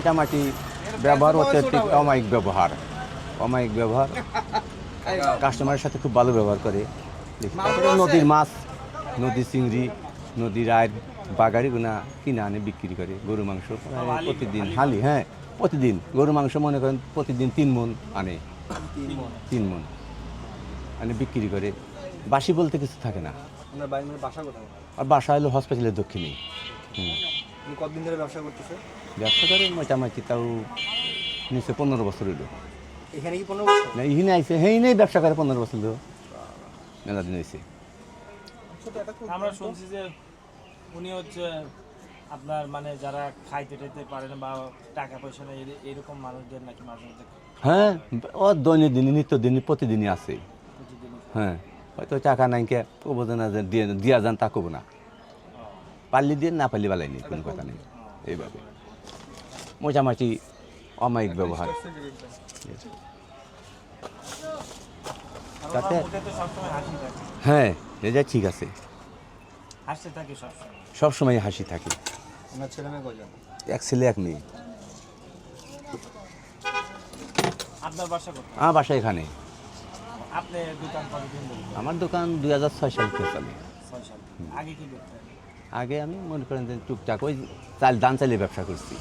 মোটামুটি ব্যবহার হচ্ছে ঠিক অমায়িক ব্যবহার। অমায়িক ব্যবহার। কাস্টমারের সাথে খুব ভালো ব্যবহার করে। তারপরে নদীর মাছ নদীর চিংড়ি নদীর আয় বাগারি গুনা কিনে আনে বিক্রি করে গরু মাংস। প্রতিদিন হালি হ্যাঁ প্রতিদিন। গরু মাংস মনে করেন প্রতিদিন তিন মন আনে। তিন মন। আনে বিক্রি করে। বাসি বলতে কিছু থাকে না। আর বাসা হলো হসপিটালের দক্ষিণে। হুম। কতদিন ধরে ব্যবসা করতেছে ব্যবসা করে মোটামুটি তাও নিচে পনেরো বছর হইল। এখানে কি পনেরো বছর? না ইহিনে আইসে হ্যাঁ নেই ব্যবসা করে পনেরো বছর হলো মেলা দিন হয়েছে আমরা শুনছি যে উনি হচ্ছে আপনার মানে যারা খাইতে টাইতে পারে না বা টাকা পয়সা নেই এর- এরকম মানুষদের নাকি মাঝে মধ্যে? হ্যাঁ ও দৈনন্দিন নিত্যদিনই প্রতিদিনই আছে। হ্যাঁ হয়তো টাকা নাই কে কবো না যে দিয়ে দিয়া যান তা কবো না। পারলি দিয়ে না পারলি বালাই নেই কোনো কথা নেই। এইভাবে। মোটামুটি অমায়িক ব্যবহার। তাতে হ্যাঁ রেজা ঠিক আছে। সবসময় হাসি থাকে। এক ছেলে এক মেয়ে। আমার বাসা এখানে? আমার দোকান দুই হাজার ছয় সাল থেকে চলে। আগে কি আগে আমি মনে করেন যে টুকটাক ওই চাল ধান চালের ব্যবসা করছি।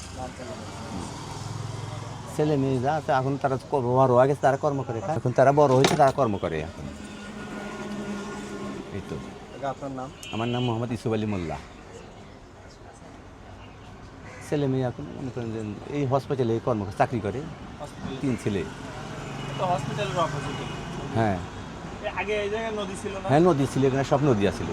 ছেলে মেয়ে যা আছে এখন তারা বড় গেছে তারা কর্ম করে। এখন তারা বড় হয়েছে তারা কর্ম করে এখন। এই তো। আপনার নাম? আমার নাম মোহাম্মদ ইসুফ আলী মোল্লা। ছেলে মেয়ে এখন মনে করেন যে এই হসপিটালে কর্ম চাকরি করে। তিন ছেলে। হ্যাঁ। আগে হ্যাঁ নদী ছিল এখানে সব নদী আছিল।